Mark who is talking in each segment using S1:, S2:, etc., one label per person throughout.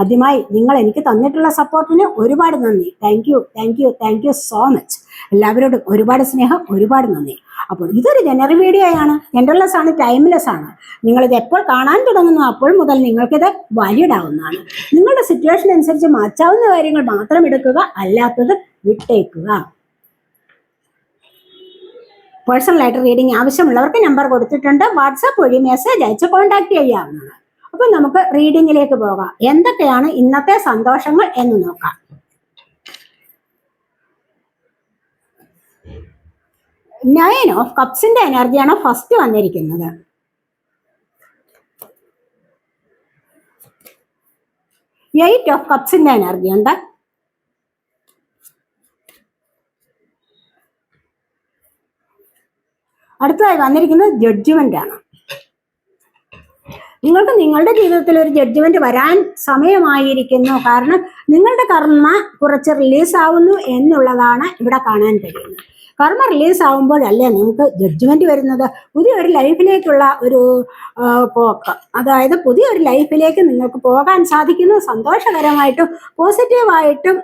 S1: ആദ്യമായി നിങ്ങൾ എനിക്ക് തന്നിട്ടുള്ള സപ്പോർട്ടിന് ഒരുപാട് നന്ദി. Thank you thank you thank you so much എല്ലാവരോടും ഒരുപാട് സ്നേഹം ഒരുപാട് നന്ദി. അപ്പോൾ ഇതൊരു ജനറൽ വീഡിയോ ആണ്. ജനറൽലെസ് ആണ് ടൈംലെസ് ആണ്. നിങ്ങളിത് എപ്പോൾ കാണാൻ തുടങ്ങുന്നു അപ്പോൾ മുതൽ നിങ്ങൾക്കിത് വാലിഡ് ആവുന്നതാണ് നിങ്ങളുടെ സിറ്റുവേഷൻ അനുസരിച്ച് മാറ്റാവുന്ന കാര്യങ്ങൾ മാത്രം എടുക്കുക അല്ലാത്തത് വിട്ടേക്കുക. പേഴ്സണലായിട്ട് റീഡിംഗ് ആവശ്യമുള്ളവർക്ക് നമ്പർ കൊടുത്തിട്ടുണ്ട്. വാട്സാപ്പ് വഴി മെസ്സേജ് അയച്ച് കോൺടാക്ട് ചെയ്യാവുന്നതാണ്. അപ്പൊ നമുക്ക് റീഡിങ്ങിലേക്ക് പോകാം. എന്തൊക്കെയാണ് ഇന്നത്തെ സന്തോഷങ്ങൾ എന്ന് നോക്കാം. നയൻ ഓഫ് കപ്സിന്റെ എനർജിയാണ് ഫസ്റ്റ് വന്നിരിക്കുന്നത്. എയ്റ്റ് ഓഫ് കപ്സിന്റെ എനർജി ഉണ്ട്. അടുത്തതായി വന്നിരിക്കുന്നത് ജഡ്ജ്മെന്റ് ആണ്. നിങ്ങൾക്ക് നിങ്ങളുടെ ജീവിതത്തിൽ ഒരു ജഡ്ജ്മെന്റ് വരാൻ സമയമായിരിക്കുന്നു. കാരണം നിങ്ങളുടെ കർമ്മ കുറച്ച് റിലീസ് ആവുന്നു എന്നുള്ളതാണ് ഇവിടെ കാണാൻ കഴിയുന്നത്. കർമ്മ റിലീസ് ആവുമ്പോഴല്ലേ നിങ്ങൾക്ക് ജഡ്ജ്മെന്റ് വരുന്നത്? പുതിയൊരു ലൈഫിലേക്കുള്ള ഒരു പോക്ക്. അതായത് പുതിയൊരു ലൈഫിലേക്ക് നിങ്ങൾക്ക് പോകാൻ സാധിക്കുന്നു. സന്തോഷകരമായിട്ടും പോസിറ്റീവായിട്ടും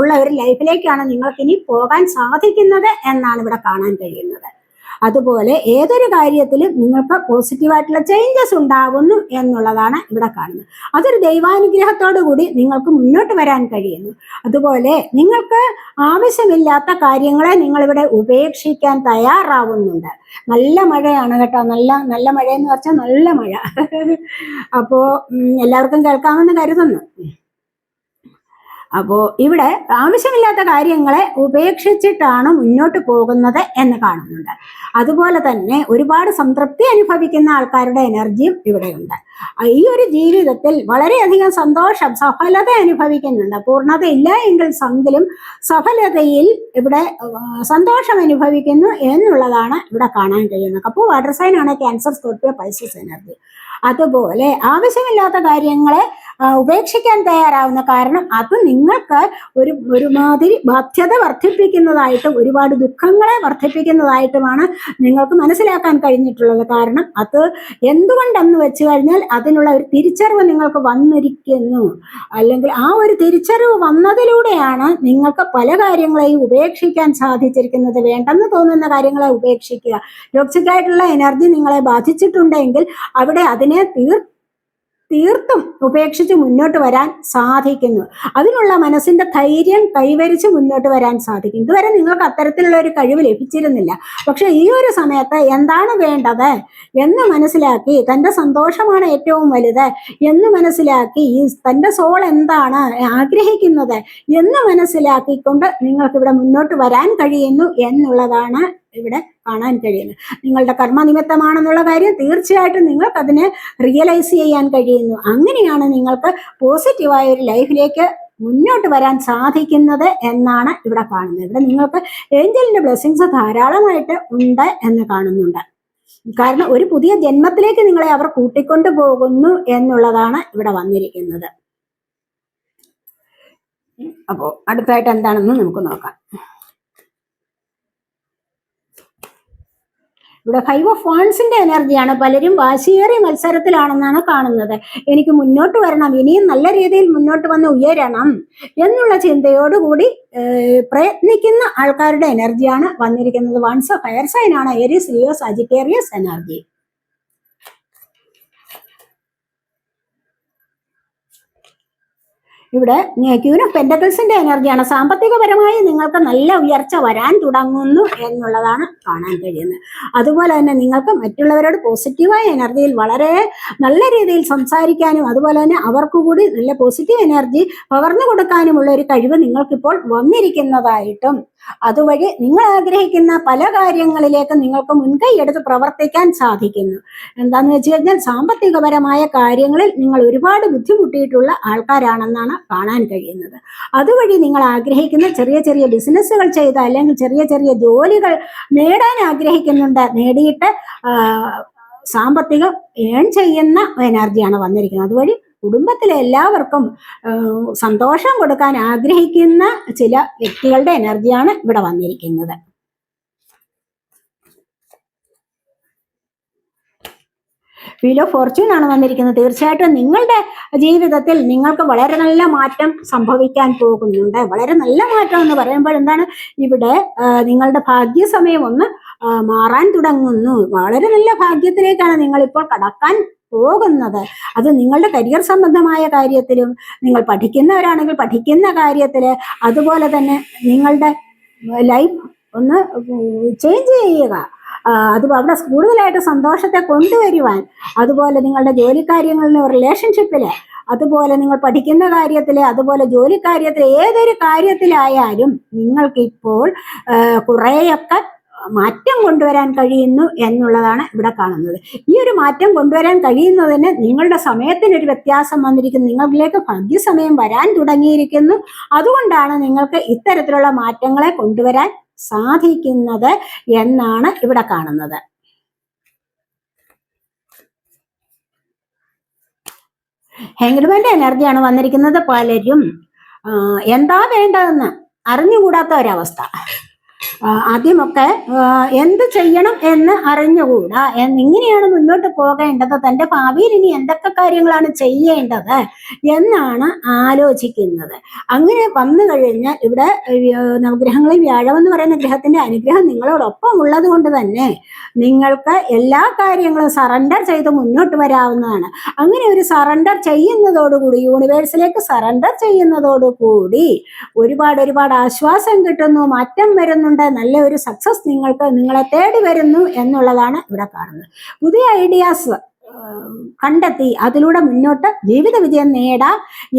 S1: ഉള്ള ഒരു ലൈഫിലേക്കാണ് നിങ്ങൾക്ക് ഇനി പോകാൻ സാധിക്കുന്നത് എന്നാണ് ഇവിടെ കാണാൻ കഴിയുന്നത്. അതുപോലെ ഏതൊരു കാര്യത്തിലും നിങ്ങൾക്ക് പോസിറ്റീവായിട്ടുള്ള ചേഞ്ചസ് ഉണ്ടാവുന്നു എന്നുള്ളതാണ് ഇവിടെ കാണുന്നത്. അതൊരു ദൈവാനുഗ്രഹത്തോടു കൂടി നിങ്ങൾക്ക് മുന്നോട്ട് വരാൻ കഴിയുന്നു. അതുപോലെ നിങ്ങൾക്ക് ആവശ്യമില്ലാത്ത കാര്യങ്ങളെ നിങ്ങളിവിടെ ഉപേക്ഷിക്കാൻ തയ്യാറാവുന്നുണ്ട്. നല്ല മഴയാണ് കേട്ടോ. നല്ല നല്ല മഴ എന്ന് പറഞ്ഞാൽ നല്ല മഴ. അപ്പോ എല്ലാവർക്കും കേൾക്കാമെന്ന് കരുതുന്നു. അപ്പോ ഇവിടെ ആവശ്യമില്ലാത്ത കാര്യങ്ങളെ ഉപേക്ഷിച്ചിട്ടാണ് മുന്നോട്ട് പോകുന്നത് എന്ന് കാണുന്നുണ്ട്. അതുപോലെ തന്നെ ഒരുപാട് സംതൃപ്തി അനുഭവിക്കുന്ന ആൾക്കാരുടെ എനർജിയും ഇവിടെയുണ്ട്. ഈ ഒരു ജീവിതത്തിൽ വളരെയധികം സന്തോഷം സഫലത അനുഭവിക്കുന്നുണ്ട്. പൂർണത ഇല്ല എങ്കിൽ സംഘിലും സഫലതയിൽ ഇവിടെ സന്തോഷം അനുഭവിക്കുന്നു എന്നുള്ളതാണ് ഇവിടെ കാണാൻ കഴിയുന്നത്. അപ്പോൾ വാട്ടർ സൈനാണ് ക്യാൻസർ സ്കോർപ്പിയോ പൈസസ് എനർജി. അതുപോലെ ആവശ്യമില്ലാത്ത കാര്യങ്ങളെ ഉപേക്ഷിക്കാൻ തയ്യാറാവുന്ന കാരണം അത് നിങ്ങൾക്ക് ഒരു ഒരുമാതിരി ബാധ്യത വർദ്ധിപ്പിക്കുന്നതായിട്ടും ഒരുപാട് ദുഃഖങ്ങളെ വർദ്ധിപ്പിക്കുന്നതായിട്ടുമാണ് നിങ്ങൾക്ക് മനസ്സിലാക്കാൻ കഴിഞ്ഞിട്ടുള്ളത്. കാരണം അത് എന്തുകൊണ്ടെന്ന് വെച്ച് കഴിഞ്ഞാൽ അതിനുള്ള ഒരു തിരിച്ചറിവ് നിങ്ങൾക്ക് വന്നിരിക്കുന്നു. അല്ലെങ്കിൽ ആ ഒരു തിരിച്ചറിവ് വന്നതിലൂടെയാണ് നിങ്ങൾക്ക് പല കാര്യങ്ങളെയും ഉപേക്ഷിക്കാൻ സാധിച്ചിരിക്കുന്നത്. വേണ്ടെന്ന് തോന്നുന്ന കാര്യങ്ങളെ ഉപേക്ഷിക്കുക. ടോക്സിക് ആയിട്ടുള്ള എനർജി നിങ്ങളെ ബാധിച്ചിട്ടുണ്ടെങ്കിൽ അവിടെ അതിനെ തീർ തീർത്തും ഉപേക്ഷിച്ച് മുന്നോട്ട് വരാൻ സാധിക്കുന്നു. അതിനുള്ള മനസ്സിന്റെ ധൈര്യം കൈവരിച്ച് മുന്നോട്ട് വരാൻ സാധിക്കും. ഇതുവരെ നിങ്ങൾക്ക് അത്തരത്തിലുള്ള ഒരു കഴിവ് ലഭിച്ചിരുന്നില്ല. പക്ഷെ ഈ ഒരു സമയത്ത് എന്താണ് വേണ്ടത് എന്ന് മനസ്സിലാക്കി തന്റെ സന്തോഷമാണ് ഏറ്റവും വലുത് എന്ന് മനസ്സിലാക്കി ഈ തന്റെ സോൾ എന്താണ് ആഗ്രഹിക്കുന്നത് എന്ന് മനസ്സിലാക്കിക്കൊണ്ട് നിങ്ങൾക്ക് ഇവിടെ മുന്നോട്ട് വരാൻ കഴിയുന്നു എന്നുള്ളതാണ് ഇവിടെ കാണാൻ കഴിയുന്നത് നിങ്ങളുടെ കർമ്മനിമിത്തമാണെന്നുള്ള കാര്യം തീർച്ചയായിട്ടും നിങ്ങൾക്ക് അതിനെ റിയലൈസ് ചെയ്യാൻ കഴിയുന്നു. അങ്ങനെയാണ് നിങ്ങൾക്ക് പോസിറ്റീവായ ഒരു ലൈഫിലേക്ക് മുന്നോട്ട് വരാൻ സാധിക്കുന്നത് എന്നാണ് ഇവിടെ കാണുന്നത്. ഇവിടെ നിങ്ങൾക്ക് ഏഞ്ചലിന്റെ ബ്ലെസ്സിങ്സ് ധാരാളമായിട്ട് ഉണ്ട് എന്ന് കാണുന്നുണ്ട്. കാരണം ഒരു പുതിയ ജന്മത്തിലേക്ക് നിങ്ങളെ അവർ കൂട്ടിക്കൊണ്ടു പോകുന്നു എന്നുള്ളതാണ് ഇവിടെ വന്നിരിക്കുന്നത്. അപ്പോ അടുത്തായിട്ട് എന്താണെന്ന് നമുക്ക് നോക്കാം. ഇവിടെ ഫൈവ് ഓഫ് വാൺസിന്റെ എനർജിയാണ്. പലരും വാശിയേറിയ മത്സരത്തിലാണെന്നാണ് കാണുന്നത്. എനിക്ക് മുന്നോട്ട് വരണം. ഇനിയും നല്ല രീതിയിൽ മുന്നോട്ട് വന്ന് ഉയരണം എന്നുള്ള ചിന്തയോടുകൂടി പ്രയത്നിക്കുന്ന ആൾക്കാരുടെ എനർജിയാണ് വന്നിരിക്കുന്നത്. വൺസ് ഫയർ സൈൻ ആണ്. ഏരിയസ് ലിയോ സജിറ്റേറിയസ് എനർജി ഇവിടെ ക്യൂൻ ഓഫ് പെൻഡക്കിൾസിന്റെ എനർജിയാണ് സാമ്പത്തികപരമായി നിങ്ങൾക്ക് നല്ല ഉയർച്ച വരാൻ തുടങ്ങുന്നു എന്നുള്ളതാണ് കാണാൻ കഴിയുന്നത്. അതുപോലെ തന്നെ നിങ്ങൾക്ക് മറ്റുള്ളവരോട് പോസിറ്റീവായ എനർജിയിൽ വളരെ നല്ല രീതിയിൽ സംസാരിക്കാനും അതുപോലെ തന്നെ അവർക്ക് കൂടി നല്ല പോസിറ്റീവ് എനർജി പകർന്നു കൊടുക്കാനുമുള്ള ഒരു കഴിവ് നിങ്ങൾക്കിപ്പോൾ വന്നിരിക്കുന്നതായിട്ടും അതുവഴി നിങ്ങൾ ആഗ്രഹിക്കുന്ന പല കാര്യങ്ങളിലേക്ക് നിങ്ങൾക്ക് മുൻകൈ എടുത്ത് പ്രവർത്തിക്കാൻ സാധിക്കുന്നു. എന്താന്ന് വെച്ച് കഴിഞ്ഞാൽ സാമ്പത്തികപരമായ കാര്യങ്ങളിൽ നിങ്ങൾ ഒരുപാട് ബുദ്ധിമുട്ടിയിട്ടുള്ള ആൾക്കാരാണെന്നാണ് കാണാൻ കഴിയുന്നത്. അതുവഴി നിങ്ങൾ ആഗ്രഹിക്കുന്ന ചെറിയ ചെറിയ ബിസിനസ്സുകൾ ചെയ്ത് അല്ലെങ്കിൽ ചെറിയ ചെറിയ ജോലികൾ നേടാൻ ആഗ്രഹിക്കുന്നുണ്ട് നേടിയിട്ട് സാമ്പത്തികം ഏൺ ചെയ്യുന്ന എനർജിയാണ് വന്നിരിക്കുന്നത്. അതുവഴി കുടുംബത്തിലെ എല്ലാവർക്കും സന്തോഷം കൊടുക്കാൻ ആഗ്രഹിക്കുന്ന ചില വ്യക്തികളുടെ എനർജിയാണ് ഇവിടെ വന്നിരിക്കുന്നത്. വീലോ ഫോർച്യൂൺ ആണ് വന്നിരിക്കുന്നത്. തീർച്ചയായിട്ടും നിങ്ങളുടെ ജീവിതത്തിൽ നിങ്ങൾക്ക് വളരെ നല്ല മാറ്റം സംഭവിക്കാൻ പോകുന്നുണ്ട്. വളരെ നല്ല മാറ്റം എന്ന് പറയുമ്പോൾ എന്താണ്? ഇവിടെ നിങ്ങളുടെ ഭാഗ്യസമയം ഒന്ന് മാറാൻ തുടങ്ങുന്നു. വളരെ നല്ല ഭാഗ്യത്തിലേക്കാണ് നിങ്ങളിപ്പോൾ കടക്കാൻ പോകുന്നത്. അത് നിങ്ങളുടെ കരിയർ സംബന്ധമായ കാര്യത്തിലും നിങ്ങൾ പഠിക്കുന്നവരാണെങ്കിൽ പഠിക്കുന്ന കാര്യത്തിൽ അതുപോലെ തന്നെ നിങ്ങളുടെ ലൈഫ് ഒന്ന് ചേഞ്ച് ചെയ്യുക. അത് അവിടെ കൂടുതലായിട്ട് സന്തോഷത്തെ കൊണ്ടുവരുവാൻ അതുപോലെ നിങ്ങളുടെ ജോലി കാര്യങ്ങളിലും റിലേഷൻഷിപ്പിൽ അതുപോലെ നിങ്ങൾ പഠിക്കുന്ന കാര്യത്തിൽ അതുപോലെ ജോലി കാര്യത്തിൽ ഏതൊരു കാര്യത്തിലായാലും നിങ്ങൾക്കിപ്പോൾ കുറേയൊക്കെ മാറ്റം കൊണ്ടുവരാൻ കഴിയുന്നു എന്നുള്ളതാണ് ഇവിടെ കാണുന്നത്. ഈ ഒരു മാറ്റം കൊണ്ടുവരാൻ കഴിയുന്നതിന് നിങ്ങളുടെ സമയത്തിന് ഒരു വ്യത്യാസം വന്നിരിക്കുന്നു. നിങ്ങളിലേക്ക് സമയം വരാൻ തുടങ്ങിയിരിക്കുന്നു. അതുകൊണ്ടാണ് നിങ്ങൾക്ക് ഇത്തരത്തിലുള്ള മാറ്റങ്ങളെ കൊണ്ടുവരാൻ സാധിക്കുന്നത് എന്നാണ് ഇവിടെ കാണുന്നത്. ഹെങ്ഡ്മാന്റെ എനർജിയാണ് വന്നിരിക്കുന്നത് പലരും. എന്താ വേണ്ടതെന്ന് അറിഞ്ഞുകൂടാത്ത ഒരവസ്ഥ. ആദ്യമൊക്കെ എന്ത് ചെയ്യണം എന്ന് അറിഞ്ഞുകൂടാ. എങ്ങനെയാണ് മുന്നോട്ട് പോകേണ്ടത്. തന്റെ ഭാവിയിൽ ഇനി എന്തൊക്കെ കാര്യങ്ങളാണ് ചെയ്യേണ്ടത് എന്നാണ് ആലോചിക്കുന്നത്. അങ്ങനെ വന്നു കഴിഞ്ഞാൽ ഇവിടെ നവഗ്രഹങ്ങളിൽ വ്യാഴം എന്ന് പറയുന്ന ഗ്രഹത്തിന്റെ അനുഗ്രഹം നിങ്ങളോടൊപ്പം ഉള്ളത് കൊണ്ട് തന്നെ നിങ്ങൾക്ക് എല്ലാ കാര്യങ്ങളും സറണ്ടർ ചെയ്ത് മുന്നോട്ട് വരാവുന്നതാണ്. അങ്ങനെ ഒരു സറണ്ടർ ചെയ്യുന്നതോടുകൂടി യൂണിവേഴ്സിലേക്ക് സറണ്ടർ ചെയ്യുന്നതോടുകൂടി ഒരുപാട് ഒരുപാട് ആശ്വാസം കിട്ടുന്നു മാറ്റം വരുന്നുണ്ട് നല്ല ഒരു സക്സസ് നിങ്ങൾക്ക് നിങ്ങളെ തേടി വരുന്നു എന്നുള്ളതാണ് ഇവിടെ കാണുന്നത്. പുതിയ ഐഡിയാസ് കണ്ടെത്തി അതിലൂടെ മുന്നോട്ട് ജീവിത വിജയം നേടാം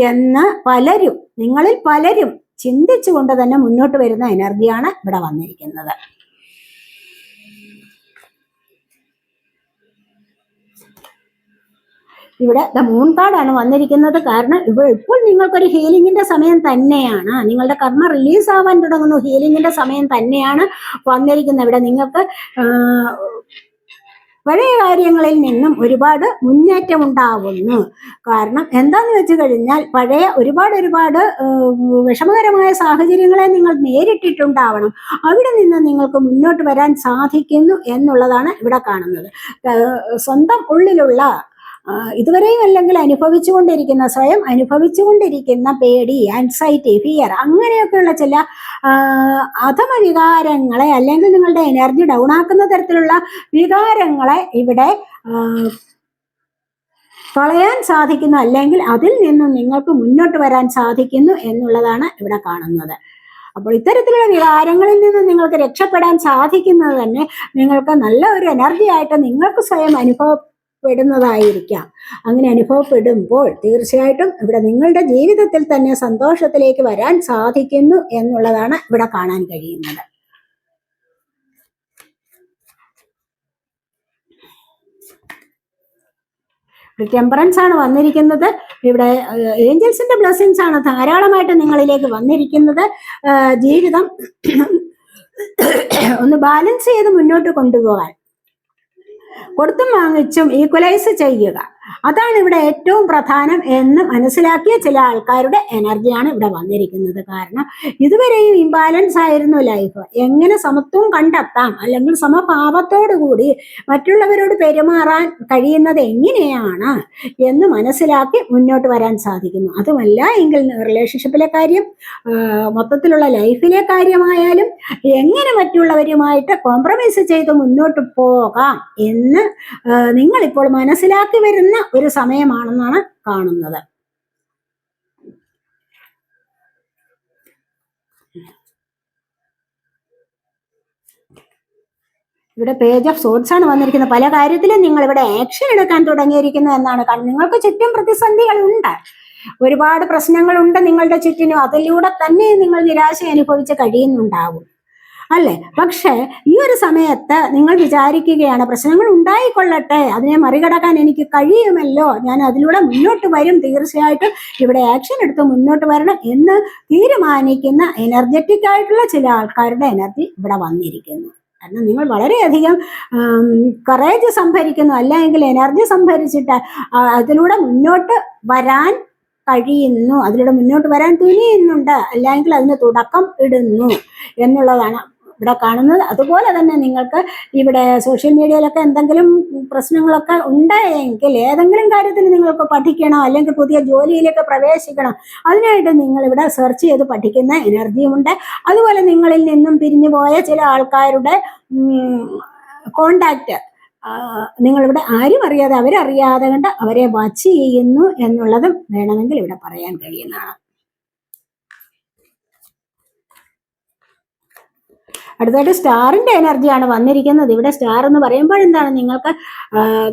S1: എന്ന് പലരും നിങ്ങളിൽ പലരും ചിന്തിച്ചുകൊണ്ട് തന്നെ മുന്നോട്ട് വരുന്ന എനർജിയാണ് ഇവിടെ വന്നിരിക്കുന്നത്. ഇവിടെ ദ മൂൺ കാർഡാണ് വന്നിരിക്കുന്നത്. കാരണം ഇവിടെ ഇപ്പോൾ നിങ്ങൾക്കൊരു ഹീലിംഗിന്റെ സമയം തന്നെയാണ്. നിങ്ങളുടെ കർമ്മ റിലീസ് ആവാൻ തുടങ്ങുന്നു. ഹീലിംഗിന്റെ സമയം തന്നെയാണ് വന്നിരിക്കുന്നത്. ഇവിടെ നിങ്ങൾക്ക് പഴയ കാര്യങ്ങളിൽ നിന്നും ഒരുപാട് മുന്നേറ്റം ഉണ്ടാവുന്നു. കാരണം എന്താന്ന് വെച്ച് കഴിഞ്ഞാൽ പഴയ ഒരുപാട് ഒരുപാട് വിഷമകരമായ സാഹചര്യങ്ങളെ നിങ്ങൾ നേരിട്ടിട്ടുണ്ടാവണം. അവിടെ നിന്ന് നിങ്ങൾക്ക് മുന്നോട്ട് വരാൻ സാധിക്കുന്നു എന്നുള്ളതാണ് ഇവിടെ കാണുന്നത്. സ്വന്തം ഉള്ളിലുള്ള ഇതുവരെയും അല്ലെങ്കിൽ അനുഭവിച്ചുകൊണ്ടിരിക്കുന്ന സ്വയം അനുഭവിച്ചുകൊണ്ടിരിക്കുന്ന പേടി ആൻസൈറ്റി ഫിയർ അങ്ങനെയൊക്കെയുള്ള ചില അഥമ വികാരങ്ങളെ അല്ലെങ്കിൽ നിങ്ങളുടെ എനർജി ഡൗൺ ആക്കുന്ന തരത്തിലുള്ള വികാരങ്ങളെ ഇവിടെ കളയാൻ സാധിക്കുന്നു അല്ലെങ്കിൽ അതിൽ നിന്നും നിങ്ങൾക്ക് മുന്നോട്ട് വരാൻ സാധിക്കുന്നു എന്നുള്ളതാണ് ഇവിടെ കാണുന്നത്. അപ്പോൾ ഇത്തരത്തിലുള്ള വികാരങ്ങളിൽ നിന്ന് നിങ്ങൾക്ക് രക്ഷപ്പെടാൻ സാധിക്കുന്നത് തന്നെ നിങ്ങൾക്ക് നല്ല ഒരു എനർജി ആയിട്ട് നിങ്ങൾക്ക് സ്വയം അനുഭവപ്പെടുന്നതായിരിക്കാം അങ്ങനെ അനുഭവപ്പെടുമ്പോൾ തീർച്ചയായിട്ടും ഇവിടെ നിങ്ങളുടെ ജീവിതത്തിൽ തന്നെ സന്തോഷത്തിലേക്ക് വരാൻ സാധിക്കുന്നു എന്നുള്ളതാണ് ഇവിടെ കാണാൻ കഴിയുന്നത്. ടെമ്പറൻസ് ആണ് വന്നിരിക്കുന്നത്. ഇവിടെ ഏഞ്ചൽസിന്റെ ബ്ലെസ്സിങ്സ് ആണ് ധാരാളമായിട്ട് നിങ്ങളിലേക്ക് വന്നിരിക്കുന്നത്. ജീവിതം ഒന്ന് ബാലൻസ് ചെയ്ത് മുന്നോട്ട് കൊണ്ടുപോകാൻ. കൊടുത്തും വാങ്ങിച്ചും ഈക്വലൈസ് ചെയ്യുക. അതാണ് ഇവിടെ ഏറ്റവും പ്രധാനം എന്ന് മനസ്സിലാക്കിയ ചില ആൾക്കാരുടെ എനർജിയാണ് ഇവിടെ വന്നിരിക്കുന്നത്. കാരണം ഇതുവരെയും ഇംബാലൻസ് ആയിരുന്നു ലൈഫ് എങ്ങനെ സമത്വം കണ്ടെത്താം? അല്ലെങ്കിൽ സമഭാവത്തോടു കൂടി മറ്റുള്ളവരോട് പെരുമാറാൻ കഴിയുന്നത് എങ്ങനെയാണ് എന്ന് മനസ്സിലാക്കി മുന്നോട്ട് വരാൻ സാധിക്കുന്നു. അതുമല്ല എങ്കിൽ റിലേഷൻഷിപ്പിലെ കാര്യം മൊത്തത്തിലുള്ള ലൈഫിലെ കാര്യമായാലും എങ്ങനെ മറ്റുള്ളവരുമായിട്ട് കോംപ്രമൈസ് ചെയ്ത് മുന്നോട്ട് പോകാം എന്ന് നിങ്ങളിപ്പോൾ മനസ്സിലാക്കി വരുന്ന ഒരു സമയമാണെന്നാണ് കാണുന്നത്. ഇവിടെ പേജ് ഓഫ് സോഡ്സ് ആണ് വന്നിരിക്കുന്നത് പല കാര്യത്തിലും നിങ്ങൾ ഇവിടെ ആക്ഷൻ എടുക്കാൻ തുടങ്ങിയിരിക്കുന്നു എന്നാണ് കാരണം നിങ്ങൾക്ക് ചുറ്റും പ്രതിസന്ധികളുണ്ട് ഒരുപാട് പ്രശ്നങ്ങളുണ്ട് നിങ്ങളുടെ ചുറ്റിനും. അതിലൂടെ തന്നെ നിങ്ങൾ നിരാശ അനുഭവിച്ച് കഴിയുന്നുണ്ടാവും. അല്ലേ? പക്ഷേ ഈ ഒരു സമയത്ത് നിങ്ങൾ വിചാരിക്കുകയാണ് പ്രശ്നങ്ങൾ ഉണ്ടായിക്കൊള്ളട്ടെ അതിനെ മറികടക്കാൻ എനിക്ക് കഴിയുമല്ലോ ഞാൻ അതിലൂടെ മുന്നോട്ട് വരും തീർച്ചയായിട്ടും ഇവിടെ ആക്ഷൻ എടുത്ത് മുന്നോട്ട് വരണം എന്ന് തീരുമാനിക്കുന്ന എനർജറ്റിക് ആയിട്ടുള്ള ചില ആൾക്കാരുടെ എനർജി ഇവിടെ വന്നിരിക്കുന്നു. കാരണം നിങ്ങൾ വളരെയധികം കറേജ് സംഭരിക്കുന്നു. അല്ലെങ്കിൽ എനർജി സംഭരിച്ചിട്ട് അതിലൂടെ മുന്നോട്ട് വരാൻ കഴിയുന്നു. അതിലൂടെ മുന്നോട്ട് വരാൻ തുനിയുന്നുണ്ട്. അല്ലെങ്കിൽ അതിന് തുടക്കം ഇടുന്നു എന്നുള്ളതാണ് ഇവിടെ കാണുന്നത്. അതുപോലെ തന്നെ നിങ്ങൾക്ക് ഇവിടെ സോഷ്യൽ മീഡിയയിലൊക്കെ എന്തെങ്കിലും പ്രശ്നങ്ങളൊക്കെ ഉണ്ടായെങ്കിൽ ഏതെങ്കിലും കാര്യത്തിൽ നിങ്ങൾക്ക് പഠിക്കണം അല്ലെങ്കിൽ പുതിയ ജോലിയിലേക്ക് പ്രവേശിക്കണം അതിനായിട്ട് നിങ്ങൾ ഇവിടെ സെർച്ച് ചെയ്ത് പഠിക്കുന്ന എനർജിയുമുണ്ട് അതുപോലെ നിങ്ങളിൽ നിന്നും പിരിഞ്ഞു പോയ ചില ആൾക്കാരുടെ കോണ്ടാക്റ്റ് നിങ്ങളിവിടെ ആരും അറിയാതെ അവരറിയാതെ കണ്ട് അവരെ വാച്ച് ചെയ്യുന്നു എന്നുള്ളതും വേണമെങ്കിൽ ഇവിടെ പറയാൻ കഴിയുന്നതാണ്. അടുത്തായിട്ട് സ്റ്റാറിന്റെ എനർജിയാണ് വന്നിരിക്കുന്നത്. ഇവിടെ സ്റ്റാർ എന്ന് പറയുമ്പോൾ എന്താണ്? നിങ്ങൾക്ക്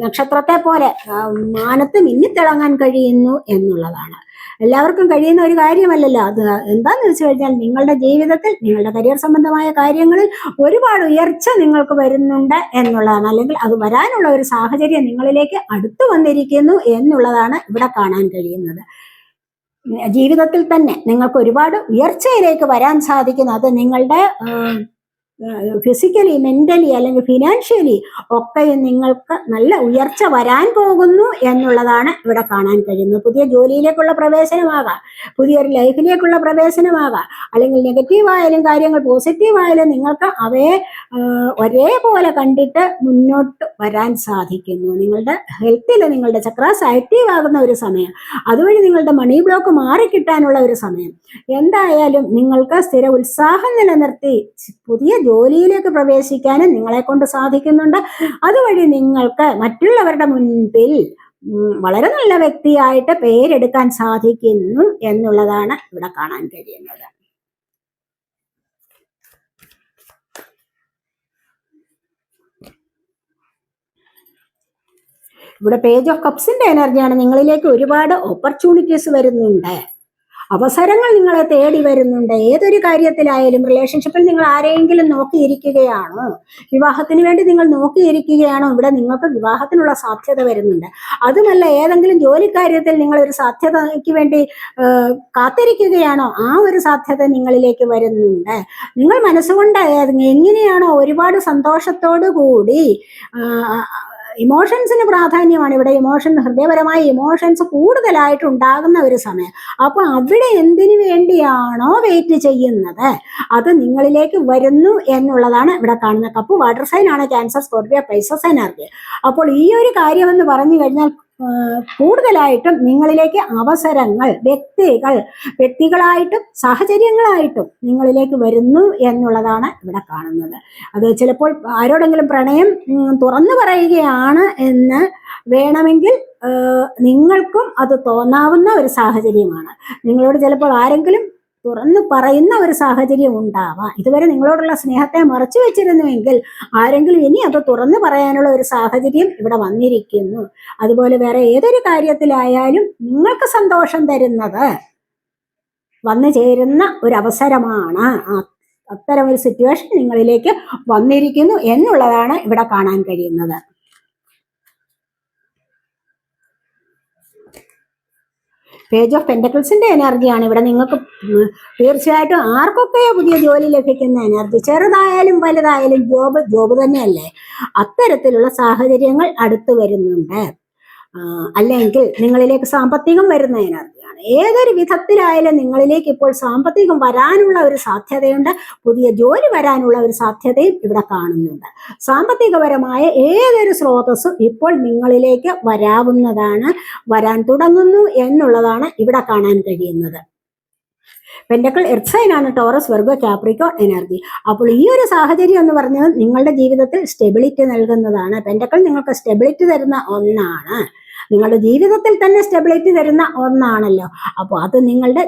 S1: നക്ഷത്രത്തെ പോലെ മാനത്ത് മിന്നിത്തിളങ്ങാൻ കഴിയുന്നു എന്നുള്ളതാണ്. എല്ലാവർക്കും കഴിയുന്ന ഒരു കാര്യമല്ലല്ലോ. അത് എന്താന്ന് വെച്ച് കഴിഞ്ഞാൽ നിങ്ങളുടെ ജീവിതത്തിൽ നിങ്ങളുടെ കരിയർ സംബന്ധമായ കാര്യങ്ങളിൽ ഒരുപാട് ഉയർച്ച നിങ്ങൾക്ക് വരുന്നുണ്ട് എന്നുള്ളതാണ്. അല്ലെങ്കിൽ അത് വരാനുള്ള ഒരു സാഹചര്യം നിങ്ങളിലേക്ക് അടുത്തു വന്നിരിക്കുന്നു എന്നുള്ളതാണ് ഇവിടെ കാണാൻ കഴിയുന്നത്. ജീവിതത്തിൽ തന്നെ നിങ്ങൾക്ക് ഒരുപാട് ഉയർച്ചയിലേക്ക് വരാൻ സാധിക്കുന്നു. അത് നിങ്ങളുടെ ഫിസിക്കലി മെന്റലി അല്ലെങ്കിൽ ഫിനാൻഷ്യലി ഒക്കെ നിങ്ങൾക്ക് നല്ല ഉയർച്ച വരാൻ പോകുന്നു എന്നുള്ളതാണ് ഇവിടെ കാണാൻ കഴിയുന്നത്. പുതിയ ജോലിയിലേക്കുള്ള പ്രവേശനമാകാം. പുതിയൊരു ലൈഫിലേക്കുള്ള പ്രവേശനമാകാം. അല്ലെങ്കിൽ നെഗറ്റീവായാലും കാര്യങ്ങൾ പോസിറ്റീവായാലും നിങ്ങൾക്ക് അവയെ ഒരേപോലെ കണ്ടിട്ട് മുന്നോട്ട് വരാൻ സാധിക്കുന്നു. നിങ്ങളുടെ ഹെൽത്തിൽ നിങ്ങളുടെ ചക്രാസ് ആക്റ്റീവ് ആകുന്ന ഒരു സമയം. അതുവഴി നിങ്ങളുടെ മണി ബ്ലോക്ക് മാറിക്കിട്ടാനുള്ള ഒരു സമയം. എന്തായാലും നിങ്ങൾക്ക് സ്ഥിര ഉത്സാഹം നിലനിർത്തി പുതിയ ജോലിയിലേക്ക് പ്രവേശിക്കാനും നിങ്ങളെ കൊണ്ട് സാധിക്കുന്നുണ്ട്. അതുവഴി നിങ്ങൾക്ക് മറ്റുള്ളവരുടെ മുൻപിൽ വളരെ നല്ല വ്യക്തിയായിട്ട് പേരെടുക്കാൻ സാധിക്കുന്നു എന്നുള്ളതാണ് ഇവിടെ കാണാൻ കഴിയുന്നത്. ഇവിടെ പേജ് ഓഫ് കപ്സിന്റെ എനർജിയാണ് നിങ്ങളിലേക്ക് ഒരുപാട് ഓപ്പർച്യൂണിറ്റീസ് വരുന്നുണ്ട്. അവസരങ്ങൾ നിങ്ങളെ തേടി വരുന്നുണ്ട്. ഏതൊരു കാര്യത്തിലായാലും റിലേഷൻഷിപ്പിൽ നിങ്ങൾ ആരെയെങ്കിലും നോക്കിയിരിക്കുകയാണോ? വിവാഹത്തിന് വേണ്ടി നിങ്ങൾ നോക്കിയിരിക്കുകയാണോ? ഇവിടെ നിങ്ങൾക്ക് വിവാഹത്തിനുള്ള സാധ്യത വരുന്നുണ്ട്. അതുമല്ല ഏതെങ്കിലും ജോലിക്കാര്യത്തിൽ നിങ്ങൾ ഒരു സാധ്യതയ്ക്ക് വേണ്ടി കാത്തിരിക്കുകയാണോ? ആ ഒരു സാധ്യത നിങ്ങളിലേക്ക് വരുന്നുണ്ട്. നിങ്ങൾ മനസ്സുകൊണ്ട് എങ്ങനെയാണോ ഒരുപാട് സന്തോഷത്തോടു കൂടി ഇമോഷൻസിന് പ്രാധാന്യമാണ്. ഇവിടെ ഇമോഷൻ ഹൃദയപരമായ ഇമോഷൻസ് കൂടുതലായിട്ട് ഉണ്ടാകുന്ന ഒരു സമയം. അപ്പോൾ അവിടെ എന്തിനു വേണ്ടിയാണോ വെയിറ്റ് ചെയ്യുന്നത്? അത് നിങ്ങളിലേക്ക് വരുന്നു എന്നുള്ളതാണ് ഇവിടെ കാണുന്ന കപ്പ് വാട്ടർ സൈൻ ആണ് ക്യാൻസർ സ്കോർപ്പിയോ പൈസസ് എനർജി അപ്പോൾ ഈ ഒരു കാര്യം എന്ന് പറഞ്ഞു കഴിഞ്ഞാൽ കൂടുതലായിട്ടും നിങ്ങളിലേക്ക് അവസരങ്ങൾ വ്യക്തികൾ വ്യക്തികളായിട്ടും സാഹചര്യങ്ങളായിട്ടും നിങ്ങളിലേക്ക് വരുന്നു എന്നുള്ളതാണ് ഇവിടെ കാണുന്നത്. അത് ചിലപ്പോൾ ആരോടെങ്കിലും പ്രണയം തുറന്നു പറയുകയാണ് എന്ന് വേണമെങ്കിൽ നിങ്ങൾക്കും അത് തോന്നാവുന്ന ഒരു സാഹചര്യമാണ്. നിങ്ങളോട് ചിലപ്പോൾ ആരെങ്കിലും തുറന്നു പറയുന്ന ഒരു സാഹചര്യം ഉണ്ടാവാം. ഇതുവരെ നിങ്ങളോടുള്ള സ്നേഹത്തെ മറച്ചു വെച്ചിരുന്നുവെങ്കിൽ ആരെങ്കിലും ഇനി അത് തുറന്നു പറയാനുള്ള ഒരു സാഹചര്യം ഇവിടെ വന്നിരിക്കുന്നു. അതുപോലെ വേറെ ഏതൊരു കാര്യത്തിലായാലും നിങ്ങൾക്ക് സന്തോഷം തരുന്നത് വന്നു ചേരുന്ന ഒരു അവസരമാണ് അത്തരം ഒരു സിറ്റുവേഷൻ നിങ്ങളിലേക്ക് വന്നിരിക്കുന്നു എന്നുള്ളതാണ് ഇവിടെ കാണാൻ കഴിയുന്നത്. പേജ് ഓഫ് പെൻഡക്കിൾസിന്റെ എനർജിയാണ് ഇവിടെ നിങ്ങൾക്ക് തീർച്ചയായിട്ടും ആർക്കൊക്കെ പുതിയ ജോലി ലഭിക്കുന്ന എനർജി ചെറുതായാലും വലുതായാലും ജോബ് ജോബ് തന്നെയല്ലേ? അത്തരത്തിലുള്ള സാഹചര്യങ്ങൾ അടുത്തു വരുന്നുണ്ട്. അല്ലെങ്കിൽ നിങ്ങളിലേക്ക് സാമ്പത്തികം വരുന്ന എനർജിയാണ് ഏതൊരു വിധത്തിലായാലും നിങ്ങളിലേക്ക് ഇപ്പോൾ സാമ്പത്തികം വരാനുള്ള ഒരു സാധ്യതയുണ്ട്. പുതിയ ജോലി വരാനുള്ള ഒരു സാധ്യതയും ഇവിടെ കാണുന്നുണ്ട്. സാമ്പത്തികപരമായ ഏതൊരു സ്രോതസ്സും ഇപ്പോൾ നിങ്ങളിലേക്ക് വരാവുന്നതാണ് വരാൻ തുടങ്ങുന്നു എന്നുള്ളതാണ് ഇവിടെ കാണാൻ കഴിയുന്നത്. പെൻഡക്കൾ എർസൈനാണ് ടോറസ് വർഗോ കാപ്രിക്കോ എനർജി. അപ്പോൾ ഈ ഒരു സാഹചര്യം എന്ന് പറഞ്ഞത് നിങ്ങളുടെ ജീവിതത്തിൽ സ്റ്റെബിലിറ്റി നൽകുന്നതാണ്. പെൻഡക്കൾ നിങ്ങൾക്ക് സ്റ്റെബിലിറ്റി തരുന്ന ഒന്നാണ്. നിങ്ങളുടെ ജീവിതത്തിൽ തന്നെ സ്റ്റെബിലിറ്റി തരുന്ന ഒന്നാണല്ലോ. അപ്പോൾ അത് നിങ്ങളുടെ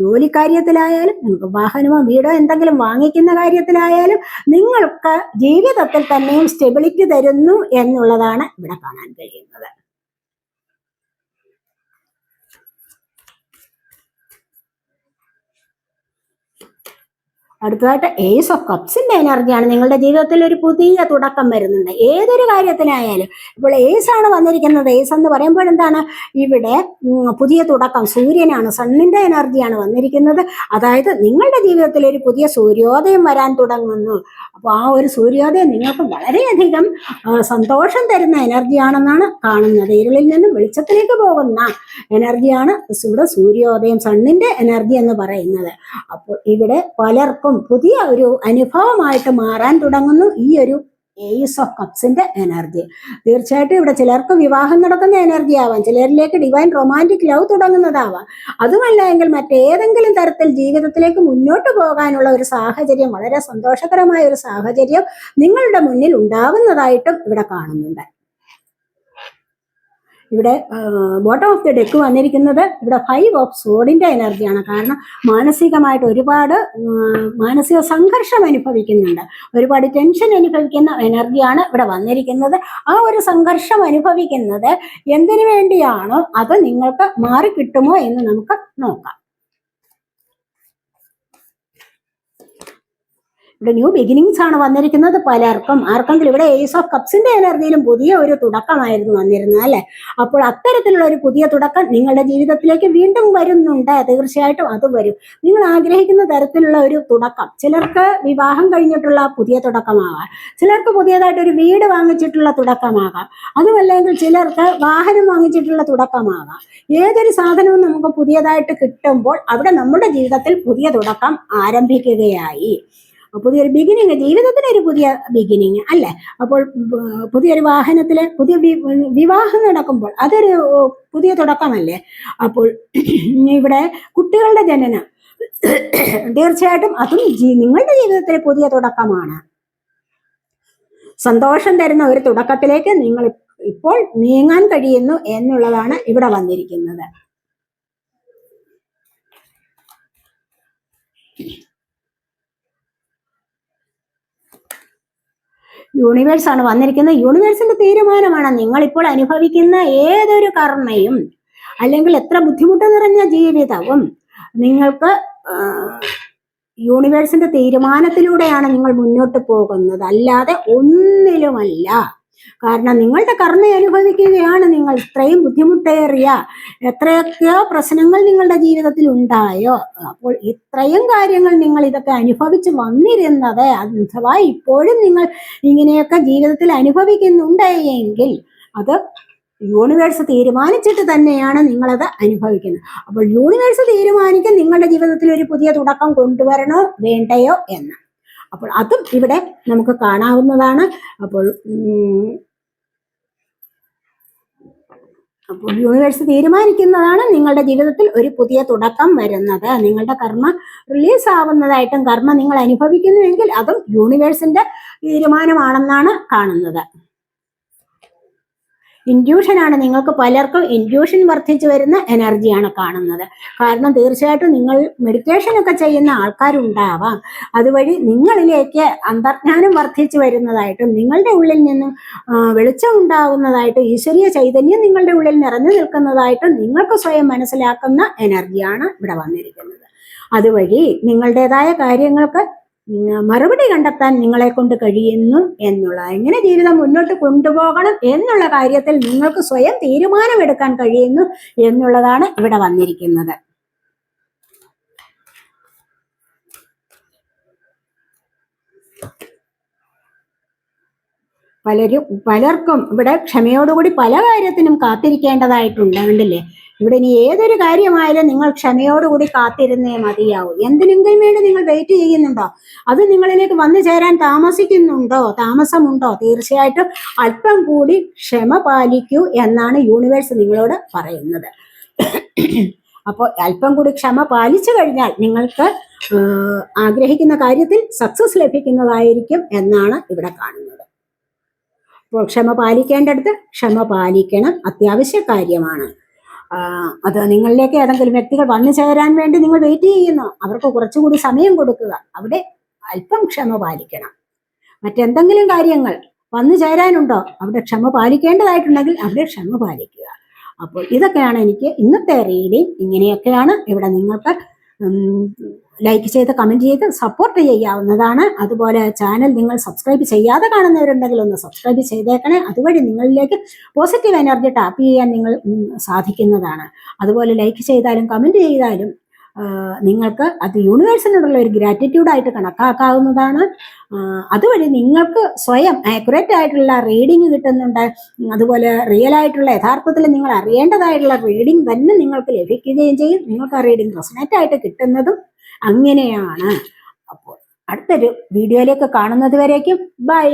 S1: ജോലി കാര്യത്തിലായാലും നിങ്ങൾക്ക് വാഹനമോ വീടോ എന്തെങ്കിലും വാങ്ങിക്കുന്ന കാര്യത്തിലായാലും നിങ്ങൾക്ക് ജീവിതത്തിൽ തന്നെയും സ്റ്റെബിലിറ്റി തരുന്നു എന്നുള്ളതാണ് ഇവിടെ കാണാൻ കഴിയുന്നത്. അടുത്തതായിട്ട് ഏസ് ഓഫ് കപ്സിന്റെ എനർജിയാണ് നിങ്ങളുടെ ജീവിതത്തിൽ ഒരു പുതിയ തുടക്കം വരുന്നുണ്ട് ഏതൊരു കാര്യത്തിനായാലും ഇപ്പോൾ ഏസ് ആണ് വന്നിരിക്കുന്നത്. ഏസ് എന്ന് പറയുമ്പോൾ എന്താണ്? ഇവിടെ പുതിയ തുടക്കം. സൂര്യനാണ് സണ്ണിന്റെ എനർജിയാണ് വന്നിരിക്കുന്നത്. അതായത് നിങ്ങളുടെ ജീവിതത്തിൽ ഒരു പുതിയ സൂര്യോദയം വരാൻ തുടങ്ങുന്നു. അപ്പോൾ ആ ഒരു സൂര്യോദയം നിങ്ങൾക്ക് വളരെയധികം സന്തോഷം തരുന്ന എനർജിയാണെന്നാണ് കാണുന്നത്. ഇരുളിൽ നിന്നും വെളിച്ചത്തിലേക്ക് പോകുന്ന എനർജിയാണ് ഇവിടെ സൂര്യോദയം സണ്ണിന്റെ എനർജി എന്ന് പറയുന്നത്. അപ്പോൾ ഇവിടെ പലർക്കും പുതിയ ഒരു അനുഭവമായിട്ട് മാറാൻ തുടങ്ങുന്നു ഈ ഒരു ഏസ് ഓഫ് കപ്സിന്റെ എനർജി തീർച്ചയായിട്ടും ഇവിടെ ചിലർക്ക് വിവാഹം നടക്കുന്ന എനർജി ആവാം. ചിലരിലേക്ക് ഡിവൈൻ റൊമാന്റിക് ലവ് തുടങ്ങുന്നതാവാം. അതുമല്ല എങ്കിൽ മറ്റേതെങ്കിലും തരത്തിൽ ജീവിതത്തിലേക്ക് മുന്നോട്ട് പോകാനുള്ള ഒരു സാഹചര്യം വളരെ സന്തോഷകരമായ ഒരു സാഹചര്യം നിങ്ങളുടെ മുന്നിൽ ഉണ്ടാവുന്നതായിട്ടും ഇവിടെ കാണുന്നുണ്ട്. ഇവിടെ ബോട്ടം ഓഫ് ദി ഡെക്ക് വന്നിരിക്കുന്നത് ഇവിടെ ഫൈവ് ഓഫ് സോഡിന്റെ എനർജിയാണ് കാരണം മാനസികമായിട്ട് ഒരുപാട് മാനസിക സംഘർഷം അനുഭവിക്കുന്നുണ്ട്. ഒരുപാട് ടെൻഷൻ അനുഭവിക്കുന്ന എനർജിയാണ് ഇവിടെ വന്നിരിക്കുന്നത്. ആ ഒരു സംഘർഷം അനുഭവിക്കുന്നത് എന്തിനു വേണ്ടിയാണോ? അത് നിങ്ങൾക്ക് മാറിക്കിട്ടുമോ എന്ന് നമുക്ക് നോക്കാം. ഇവിടെ ന്യൂ ബിഗിനിങ്സ് ആണ് വന്നിരിക്കുന്നത്. പലർക്കും ആർക്കെങ്കിലും ഇവിടെ ഏസ് ഓഫ് കപ്സിന്റെ എനർജിയിലും പുതിയ ഒരു തുടക്കമായിരുന്നു വന്നിരുന്നത് അല്ലെ? അപ്പോൾ അത്തരത്തിലുള്ള ഒരു പുതിയ തുടക്കം നിങ്ങളുടെ ജീവിതത്തിലേക്ക് വീണ്ടും വരുന്നുണ്ട്. തീർച്ചയായിട്ടും അത് വരും. നിങ്ങൾ ആഗ്രഹിക്കുന്ന തരത്തിലുള്ള ഒരു തുടക്കം. ചിലർക്ക് വിവാഹം കഴിഞ്ഞിട്ടുള്ള പുതിയ തുടക്കമാകാം. ചിലർക്ക് പുതിയതായിട്ട് ഒരു വീട് വാങ്ങിച്ചിട്ടുള്ള തുടക്കമാകാം. അതുമല്ലെങ്കിൽ ചിലർക്ക് വാഹനം വാങ്ങിച്ചിട്ടുള്ള തുടക്കമാകാം. ഏതൊരു സാധനവും നമുക്ക് പുതിയതായിട്ട് കിട്ടുമ്പോൾ അവിടെ നമ്മുടെ ജീവിതത്തിൽ പുതിയ തുടക്കം ആരംഭിക്കുകയായി. പുതിയൊരു ബിഗിനിങ് ജീവിതത്തിന് ഒരു പുതിയ ബിഗിനിങ് അല്ലേ? അപ്പോൾ പുതിയൊരു വാഹനത്തിൽ പുതിയ വിവാഹം നടക്കുമ്പോൾ അതൊരു പുതിയ തുടക്കമല്ലേ? അപ്പോൾ ഇവിടെ കുട്ടികളുടെ ജനനം. തീർച്ചയായിട്ടും അതും നിങ്ങളുടെ ജീവിതത്തിലെ പുതിയ തുടക്കമാണ്. സന്തോഷം തരുന്ന ഒരു തുടക്കത്തിലേക്ക് നിങ്ങൾ ഇപ്പോൾ നീങ്ങാൻ കഴിയുന്നു എന്നുള്ളതാണ് ഇവിടെ വന്നിരിക്കുന്നത്. യൂണിവേഴ്സ് ആണ് വന്നിരിക്കുന്നത്. യൂണിവേഴ്സിന്റെ തീരുമാനമാണ് നിങ്ങൾ ഇപ്പോൾ അനുഭവിക്കുന്ന ഏതൊരു കർമ്മയും അല്ലെങ്കിൽ എത്ര ബുദ്ധിമുട്ട് നിറഞ്ഞ ജീവിതവും നിങ്ങൾക്ക് യൂണിവേഴ്സിന്റെ തീരുമാനത്തിലൂടെയാണ് നിങ്ങൾ മുന്നോട്ട് പോകുന്നത്. അല്ലാതെ ഒന്നിലുമല്ല. കാരണം നിങ്ങളുടെ കർമ്മ അനുഭവിക്കുകയാണ് നിങ്ങൾ. ഇത്രയും ബുദ്ധിമുട്ടേറിയ എത്രയൊക്കെയോ പ്രശ്നങ്ങൾ നിങ്ങളുടെ ജീവിതത്തിൽ ഉണ്ടായോ? അപ്പോൾ ഇത്രയും കാര്യങ്ങൾ നിങ്ങൾ ഇതൊക്കെ അനുഭവിച്ച് വന്നിരുന്നത് അഥവാ ഇപ്പോഴും നിങ്ങൾ ഇങ്ങനെയൊക്കെ ജീവിതത്തിൽ അനുഭവിക്കുന്നുണ്ട് എങ്കിൽ അത് യൂണിവേഴ്സ് തീരുമാനിച്ചിട്ട് തന്നെയാണ് നിങ്ങളത് അനുഭവിക്കുന്നത്. അപ്പോൾ യൂണിവേഴ്സ് തീരുമാനിക്കും നിങ്ങളുടെ ജീവിതത്തിൽ ഒരു പുതിയ തുടക്കം കൊണ്ടുവരണോ വേണ്ടയോ എന്ന്. അപ്പോൾ അതും ഇവിടെ നമുക്ക് കാണാവുന്നതാണ്. അപ്പോൾ അപ്പോൾ യൂണിവേഴ്സ് തീരുമാനിക്കുന്നതാണ് നിങ്ങളുടെ ജീവിതത്തിൽ ഒരു പുതിയ തുടക്കം വരുന്നത്. നിങ്ങളുടെ കർമ്മ റിലീസ് ആവുന്നതായിട്ടും കർമ്മ നിങ്ങൾ അനുഭവിക്കുന്നുവെങ്കിൽ അതും യൂണിവേഴ്സിന്റെ തീരുമാനമാണെന്നാണ് കാണുന്നത്. ഇൻഡ്യൂഷനാണ് നിങ്ങൾക്ക് പലർക്കും ഇൻഡ്യൂഷൻ വർദ്ധിച്ചു വരുന്ന എനർജിയാണ് കാണുന്നത്. കാരണം തീർച്ചയായിട്ടും നിങ്ങൾ മെഡിറ്റേഷൻ ഒക്കെ ചെയ്യുന്ന ആൾക്കാരുണ്ടാവാം. അതുവഴി നിങ്ങളിലേക്ക് അന്തർജ്ഞാനം വർദ്ധിച്ചു വരുന്നതായിട്ടും നിങ്ങളുടെ ഉള്ളിൽ നിന്നും വെളിച്ചം ഉണ്ടാകുന്നതായിട്ടും ഈശ്വരീയ ചൈതന്യം നിങ്ങളുടെ ഉള്ളിൽ നിറഞ്ഞു നിൽക്കുന്നതായിട്ടും നിങ്ങൾക്ക് സ്വയം മനസ്സിലാക്കുന്ന എനർജിയാണ് ഇവിടെ വന്നിരിക്കുന്നത്. അതുവഴി നിങ്ങളുടേതായ കാര്യങ്ങൾക്ക് മറുപടി കണ്ടെത്താൻ നിങ്ങളെ കൊണ്ട് കഴിയുന്നു എന്നുള്ള എങ്ങനെ ജീവിതം മുന്നോട്ട് കൊണ്ടുപോകണം എന്നുള്ള കാര്യത്തിൽ നിങ്ങൾക്ക് സ്വയം തീരുമാനമെടുക്കാൻ കഴിയുന്നു എന്നുള്ളതാണ് ഇവിടെ വന്നിരിക്കുന്നത്. പലരും പലർക്കും ഇവിടെ ക്ഷമയോടുകൂടി പല കാര്യത്തിനും കാത്തിരിക്കേണ്ടതായിട്ടുണ്ട് കണ്ടില്ലേ? ഇവിടെ ഇനി ഏതൊരു കാര്യമായാലും നിങ്ങൾ ക്ഷമയോടുകൂടി കാത്തിരുന്നേ മതിയാവൂ. എന്തിനെങ്കിലും വേണ്ടി നിങ്ങൾ വെയിറ്റ് ചെയ്യുന്നുണ്ടോ? അത് നിങ്ങളിലേക്ക് വന്നു ചേരാൻ താമസിക്കുന്നുണ്ടോ? താമസമുണ്ടോ? തീർച്ചയായിട്ടും അല്പം കൂടി ക്ഷമ പാലിക്കൂ എന്നാണ് യൂണിവേഴ്സ് നിങ്ങളോട് പറയുന്നത്. അപ്പോൾ അല്പം കൂടി ക്ഷമ പാലിച്ചു കഴിഞ്ഞാൽ നിങ്ങൾക്ക് ആഗ്രഹിക്കുന്ന കാര്യത്തിൽ സക്സസ് ലഭിക്കുന്നതായിരിക്കും എന്നാണ് ഇവിടെ കാണുന്നത്. അപ്പോൾ ക്ഷമ പാലിക്കേണ്ടടുത്ത് ക്ഷമ പാലിക്കണം. അത്യാവശ്യ കാര്യമാണ്. അത് നിങ്ങളിലേക്ക് ഏതെങ്കിലും വ്യക്തികൾ വന്നു ചേരാൻ വേണ്ടി നിങ്ങൾ വെയിറ്റ് ചെയ്യുന്നു. അവർക്ക് കുറച്ചുകൂടി സമയം കൊടുക്കുക. അവിടെ അല്പം ക്ഷമ പാലിക്കണം. മറ്റെന്തെങ്കിലും കാര്യങ്ങൾ വന്നു ചേരാനുണ്ടോ? അവിടെ ക്ഷമ പാലിക്കേണ്ടതായിട്ടുണ്ടെങ്കിൽ അവിടെ ക്ഷമ പാലിക്കുക. അപ്പോൾ ഇതൊക്കെയാണ് എനിക്ക് ഇന്നത്തെ റീഡിങ് ഇങ്ങനെയൊക്കെയാണ് ഇവിടെ നിങ്ങൾക്ക് ലൈക്ക് ചെയ്ത് കമന്റ് ചെയ്ത് സപ്പോർട്ട് ചെയ്യാവുന്നതാണ്. അതുപോലെ ചാനൽ നിങ്ങൾ സബ്സ്ക്രൈബ് ചെയ്യാതെ കാണുന്നവരുണ്ടെങ്കിൽ ഒന്ന് സബ്സ്ക്രൈബ് ചെയ്തേക്കണേ. അതുവഴി നിങ്ങളിലേക്ക് പോസിറ്റീവ് എനർജി ടാപ്പ് ചെയ്യാൻ നിങ്ങൾ സാധിക്കുന്നതാണ്. അതുപോലെ ലൈക്ക് ചെയ്താലും കമന്റ് ചെയ്താലും നിങ്ങൾക്ക് അത് യൂണിവേഴ്സിനോടുള്ള ഒരു ഗ്രാറ്റിറ്റ്യൂഡായിട്ട് കണക്കാക്കാവുന്നതാണ്. അതുവഴി നിങ്ങൾക്ക് സ്വയം ആക്യുറേറ്റ് ആയിട്ടുള്ള റീഡിങ് കിട്ടുന്നുണ്ട്. അതുപോലെ റിയൽ ആയിട്ടുള്ള യഥാർത്ഥത്തിൽ നിങ്ങൾ അറിയേണ്ടതായിട്ടുള്ള റീഡിങ് തന്നെ നിങ്ങൾക്ക് ലഭിക്കുകയും ചെയ്യും. നിങ്ങൾക്ക് ആ റീഡിങ് റെസനേറ്റ് ആയിട്ട് കിട്ടുന്നതും അങ്ങനെയാണ്. അപ്പോൾ അടുത്തൊരു വീഡിയോയിലേക്ക് കാണുന്നത് വരേക്കും ബൈ.